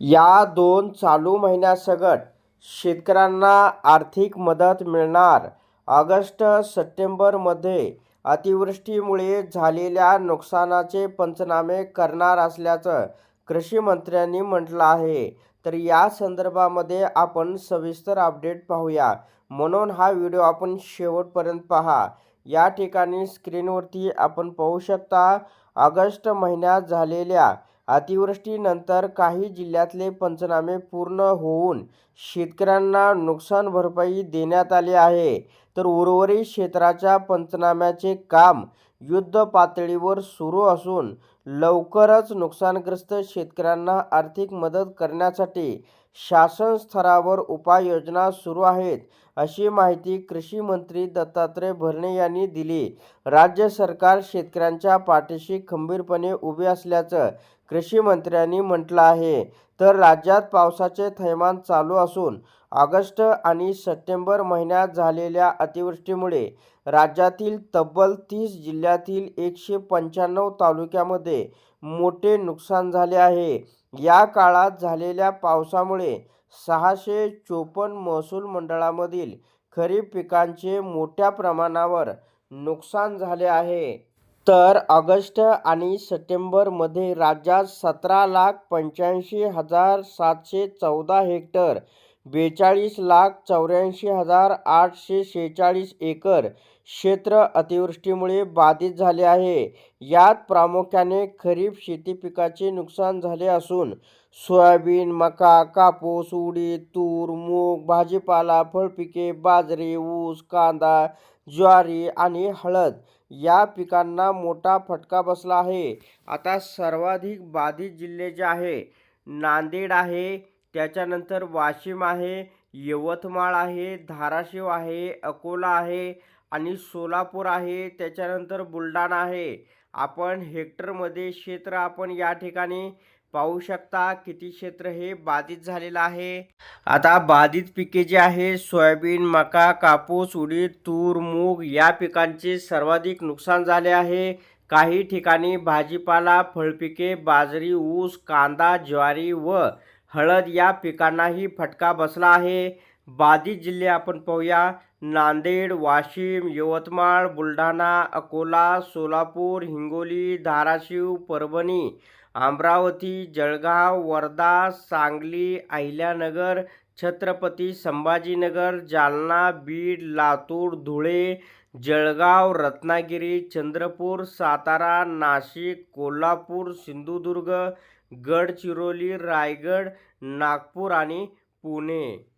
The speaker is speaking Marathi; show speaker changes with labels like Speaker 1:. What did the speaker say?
Speaker 1: या दोन चालू महिन्यासकट शेतकऱ्यांना आर्थिक मदत मिळणार. ऑगस्ट सप्टेंबरमध्ये अतिवृष्टीमुळे झालेल्या नुकसानाचे पंचनामे करणार असल्याचं कृषी मंत्र्यांनी म्हटलं आहे. तर या संदर्भामध्ये आपण सविस्तर अपडेट पाहूया. म्हणून हा व्हिडिओ आपण शेवटपर्यंत पहा. या ठिकाणी स्क्रीनवरती आपण पाहू शकता ऑगस्ट महिन्यात झालेल्या अतिवृष्टीनंतर काही जिल्ह्यातले पंचनामे पूर्ण होऊन शेतकऱ्यांना नुकसान भरपाई देण्यात आली आहे. तर उर्वरित क्षेत्राच्या पंचनाम्याचे काम युद्ध पातळीवर सुरू असून लवकरच नुकसानग्रस्त शेतकऱ्यांना आर्थिक मदत करण्यासाठी शासन स्तरावर उपाययोजना सुरू आहेत अशी माहिती कृषी मंत्री दत्तात्रय भरणे यांनी दिली. राज्य सरकार शेतकऱ्यांच्या पाठीशी खंबीरपणे उभे असल्याचं कृषी मंत्र्यांनी म्हटलं आहे. तर राज्यात पावसाचे थैमान चालू असून ऑगस्ट आणि सप्टेंबर महिन्यात झालेल्या अतिवृष्टीमुळे राज्यातील तब्बल तीस जिल्ह्यातील एकशे पंच्याण्णव तालुक्यामध्ये मोठे नुकसान झाले आहे. या काळात झालेल्या पावसामुळे सहाशे चोपन्न महसूल मंडळामधील खरीप पिकांचे मोठ्या प्रमाणावर नुकसान झाले आहे. तर ऑगस्ट आणि सप्टेंबरमध्ये राज्यात सतरा लाख पंच्याऐंशी हजार सातशे चौदा हेक्टर बेचाळीस लाख चौऱ्याऐंशी हजार आठशे शेहेचाळीस एकर क्षेत्र अतिवृष्टीमुळे बाधित झाले आहे. यात प्रामुख्याने खरीप शेती पिकाचे नुकसान झाले असून सोयाबीन मका कापूस उडीद तूर मूग भाजीपाला फळपिके बाजरी ऊस कांदा ज्वारी आणि हळद या पिकांना मोठा फटका बसला आहे. आता सर्वाधिक बाधित जिल्हे जे आहे नांदेड आहे त्याच्यानंतर वाशिम आहे यवतमाळ आहे धाराशिव आहे अकोला आहे आणि सोलापूर आहे त्याच्यानंतर बुलढाणा आहे. आपण हेक्टरमध्ये क्षेत्र आपण या ठिकाणी पाहू शकता किती क्षेत्र हे बाधित झालेलं आहे. आता बाधित पिके जे आहे सोयाबीन मका कापूस उडीद तूर मूग या पिकांचे सर्वाधिक नुकसान झाले आहे. काही ठिकाणी भाजीपाला फळपिके बाजरी ऊस कांदा ज्वारी व हळद या पिकांनाही फटका बसला आहे. बाधित जिल्हे आपण पाहूया. नांदेड वाशिम यवतमाळ बुलढाणा अकोला सोलापूर हिंगोली धाराशिव परभणी अमरावती जळगाव वर्धा सांगली अहिल्यानगर छत्रपती संभाजीनगर जालना बीड लातूर धुळे जळगाव रत्नागिरी चंद्रपूर सातारा नाशिक कोल्हापूर सिंधुदुर्ग गडचिरोली रायगड नागपूर आणि पुणे.